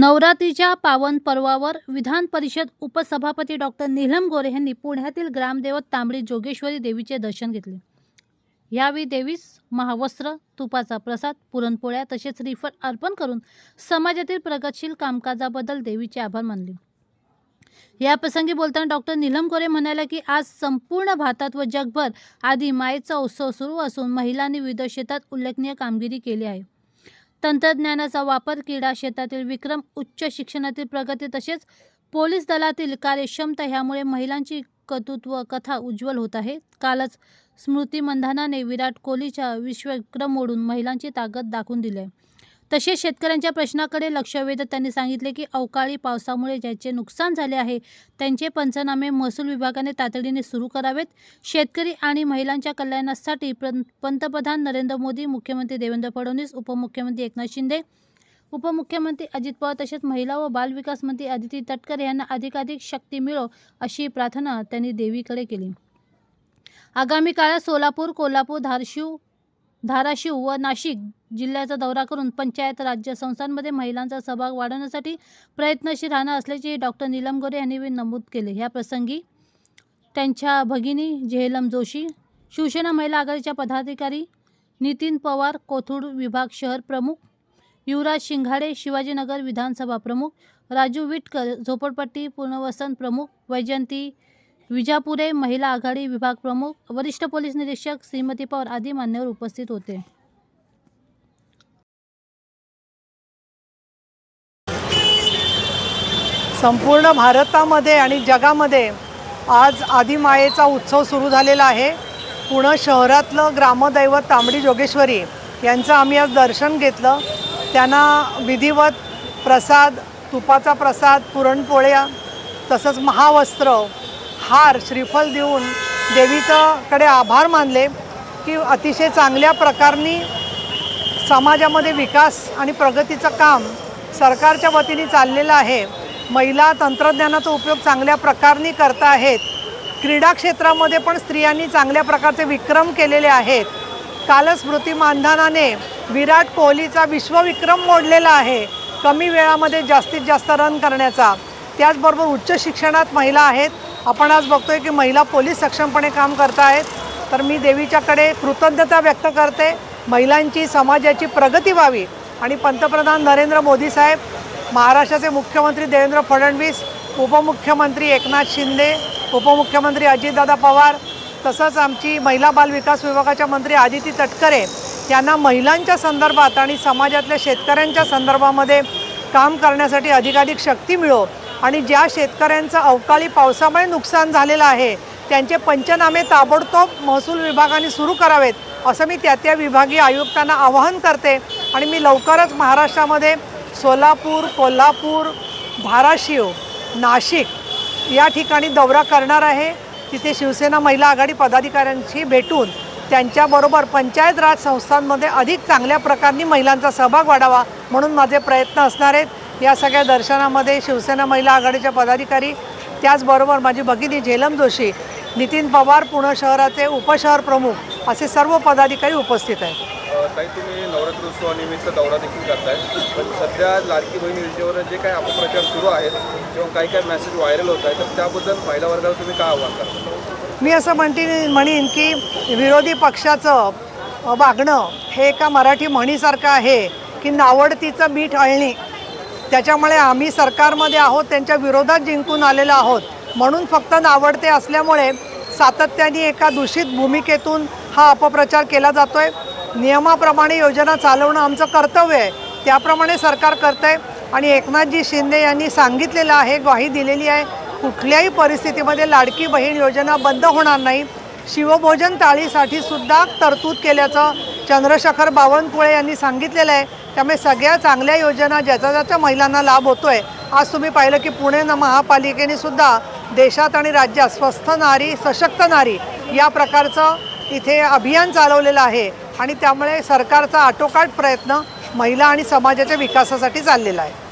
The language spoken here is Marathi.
नवरात्रीच्या पावन पर्वावर विधान परिषद उपसभापती डॉक्टर नीलम गोरे यांनी पुण्यातील ग्रामदेवत तांबडी जोगेश्वरी देवीचे दर्शन घेतले. यावेळी देवीस महावस्त्र तुपाचा प्रसाद पुरणपोळ्या तसेच रिफर अर्पण करून समाजातील प्रगतशील कामकाजाबद्दल देवीचे आभार मानले. या प्रसंगी बोलताना डॉक्टर नीलम गोरे म्हणाल्या की आज संपूर्ण भारतात व जगभर आधी मायेचा उत्सव सुरू असून महिलांनी विविध क्षेत्रात उल्लेखनीय कामगिरी केली आहे. तंत्रज्ञानाचा वापर क्रीडा क्षेत्रातील विक्रम उच्च शिक्षणातील प्रगती तसेच पोलीस दलातील कार्यक्षमता ह्यामुळे महिलांची कर्तृत्व कथा उज्ज्वल होत आहे. कालच स्मृती मंधानाने विराट कोहलीच्या विश्वविक्रम मोडून महिलांची ताकद दाखवून दिली आहे. तसेच शेतकऱ्यांच्या प्रश्नाकडे लक्ष वेधत त्यांनी सांगितले की अवकाळी पावसामुळे ज्याचे नुकसान झाले आहे त्यांचे पंचनामे महसूल विभागाने तातडीने सुरू करावेत. शेतकरी आणि महिलांच्या कल्याणासाठी पंतप्रधान नरेंद्र मोदी मुख्यमंत्री देवेंद्र फडणवीस उपमुख्यमंत्री एकनाथ शिंदे उपमुख्यमंत्री अजित पवार तसेच महिला व बालविकास मंत्री आदिती तटकरे यांना अधिकाधिक शक्ती मिळो अशी प्रार्थना त्यांनी देवीकडे केली. आगामी काळात सोलापूर कोल्हापूर धारशिव धाराशिव व नाशिक जिल्ह्याचा दौरा करून पंचायत राज्य संस्थांमध्ये महिलांचा सहभाग वाढवण्यासाठी प्रयत्नशील राहणार असल्याचे डॉक्टर नीलम गोरे यांनी नमूद केले. या प्रसंगी त्यांच्या भगिनी झेलम जोशी शिवसेना महिला आघाडीच्या पदाधिकारी नितीन पवार कोथरूड विभाग शहर प्रमुख युवराज शिंघाडे शिवाजीनगर विधानसभा प्रमुख राजू विटकर झोपडपट्टी पुनर्वसन प्रमुख वैजयंती विजापुरे महिला आघाडी विभाग प्रमुख वरिष्ठ पोलीस निरीक्षक श्रीमती पवार आदी मान्यवर उपस्थित होते. संपूर्ण भारतामध्ये आणि जगामध्ये आज आदिमायेचा उत्सव सुरू झालेला आहे. पुणे शहरातलं ग्रामदैवत तांबडी जोगेश्वरी यांचं आम्ही आज दर्शन घेतलं. त्यांना विधिवत प्रसाद तुपाचा प्रसाद पुरणपोळ्या तसंच महावस्त्र हार श्रीफल देऊन देवीचंकडे आभार मानले की अतिशय चांगल्या प्रकारनी समाजामध्ये विकास आणि प्रगतीचं काम सरकारच्या वतीने चाललेलं आहे. महिला तंत्रज्ञानाचा उपयोग चांगल्या प्रकारनी करत आहेत. क्रीडा क्षेत्रामध्ये पण स्त्रियांनी चांगल्या प्रकारचे विक्रम केलेले आहेत. कालच स्मृती मानधनाने विराट कोहलीचा विश्वविक्रम मोडलेला आहे. कमी वेळामध्ये जास्तीत जास्त रन करण्याचा. त्याचबरोबर उच्च शिक्षणात महिला आहेत. आपण आज बघतोय की महिला पोलीस सक्षमपणे काम करत आहेत तर मी देवीच्याकडे कृतज्ञता व्यक्त करते. महिलांची समाजाची प्रगती व्हावी. आणि पंतप्रधान नरेंद्र मोदी साहेब महाराष्ट्राचे मुख्यमंत्री देवेंद्र फडणवीस उपमुख्यमंत्री एकनाथ शिंदे उपमुख्यमंत्री अजितदादा पवार तसंच आमची महिला बाल विकास विभागाच्या मंत्री आदिती तटकरे यांना महिलांच्या संदर्भात आणि समाजातल्या शेतकऱ्यांच्या संदर्भामध्ये काम करण्यासाठी अधिकाधिक शक्ती मिळो. आणि ज्या शेतकऱ्यांचं अवकाळी पावसामुळे नुकसान झालेलं आहे त्यांचे पंचनामे ताबडतोब महसूल विभागाने सुरू करावेत असं मी त्या त्या विभागीय आयुक्तांना आवाहन करते. आणि मी लवकरच महाराष्ट्रामध्ये सोलापूर कोल्हापूर धाराशिव नाशिक या ठिकाणी दौरा करणार आहे. तिथे शिवसेना महिला आघाडी पदाधिकाऱ्यांशी भेटून त्यांच्याबरोबर पंचायत राज संस्थांमध्ये अधिक चांगल्या प्रकारे महिलांचा सहभाग वाढावा म्हणून माझे प्रयत्न असणार आहेत. या सगळ्या दर्शनामध्ये शिवसेना महिला आघाडीच्या पदाधिकारी त्याचबरोबर माझी भगिनी झेलम जोशी नितीन पवार पुणे शहराचे उपशहर प्रमुख असे सर्व पदाधिकारी उपस्थित आहेत. दौरा देखील करताय. पण सध्या लाडकी बहीण योजनेवर जे काही अपप्रचार सुरू आहेत किंवा काही काही मेसेज व्हायरल होत तर त्याबद्दल महिला वर्गाला तुम्ही काय आव्हान करता? मी असं म्हणते म्हणेन की विरोधी पक्षाचं वागणं हे एका मराठी म्हणीसारखं आहे की नावडतीचं मीठ अळणी त्याच्यामुळे आम्ही सरकारमध्ये आहोत त्यांच्या विरोधात जिंकून आलेलो आहोत. म्हणून फक्त नावडते असल्यामुळे सातत्याने एका दूषित भूमिकेतून हा अपप्रचार केला जातो आहे नियमाप्रमाणे योजना चालवणं आमचं कर्तव्य आहे. त्याप्रमाणे सरकार करतं आहे आणि एकनाथजी शिंदे यांनी सांगितलेलं आहे ग्वाही दिलेली आहे कुठल्याही परिस्थितीमध्ये लाडकी बहीण योजना बंद होणार नाही. शिवभोजन थाळीसाठी सुद्धा तरतूद केल्याचं चंद्रशेखर बावनकुळे यांनी सांगितलेलं आहे त्यामुळे सगळ्या चांगल्या योजना ज्याचा ज्याच्या महिलांना लाभ होतो आहे आज तुम्ही पाहिलं की पुणे महापालिकेने सुद्धा देशात आणि राज्यात स्वस्थ नारी सशक्त नारी या प्रकारचं इथे अभियान चालवलेलं आहे आणि त्यामुळे सरकारचा आटोकाट प्रयत्न महिला आणि समाजाच्या विकासासाठी चाललेला आहे.